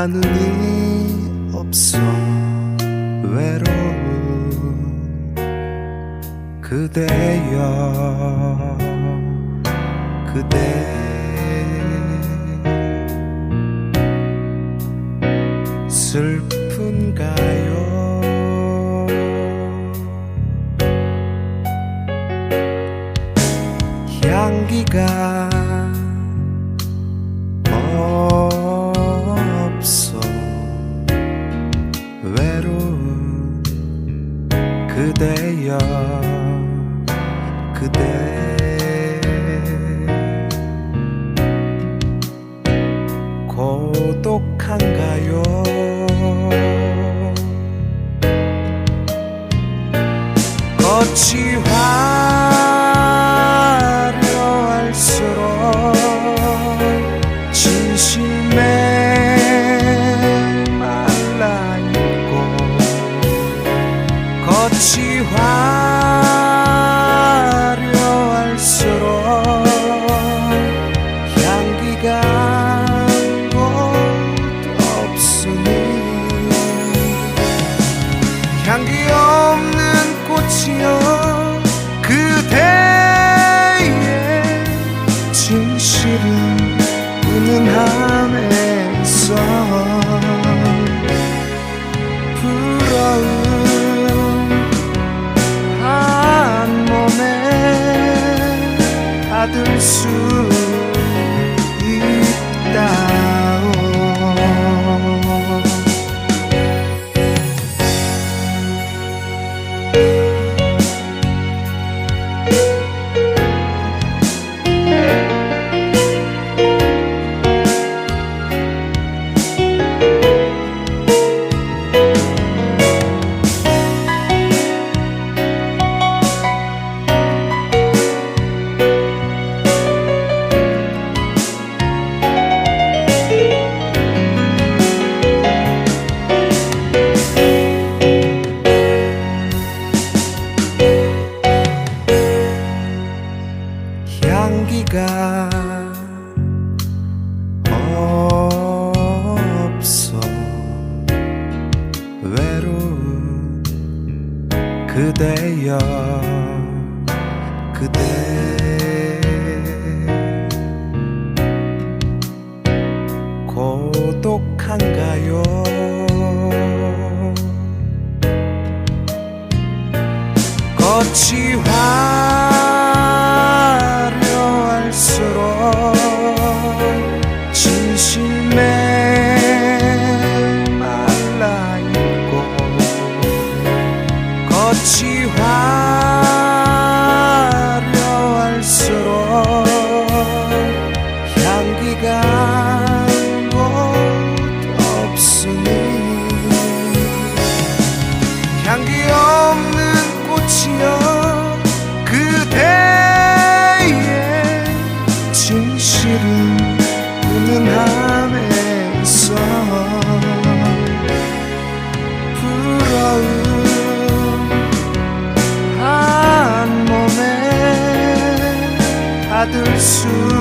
하늘이 없어. 외로운 그대여. 그대. 슬픈가요? 향기가 그대여 그대. 고독한가요? 꽃이 꽃이 화려할수록 soon. 향기가 없어. 외로운 그대여 그대. 고독한가요? 꽃이 화 together soon.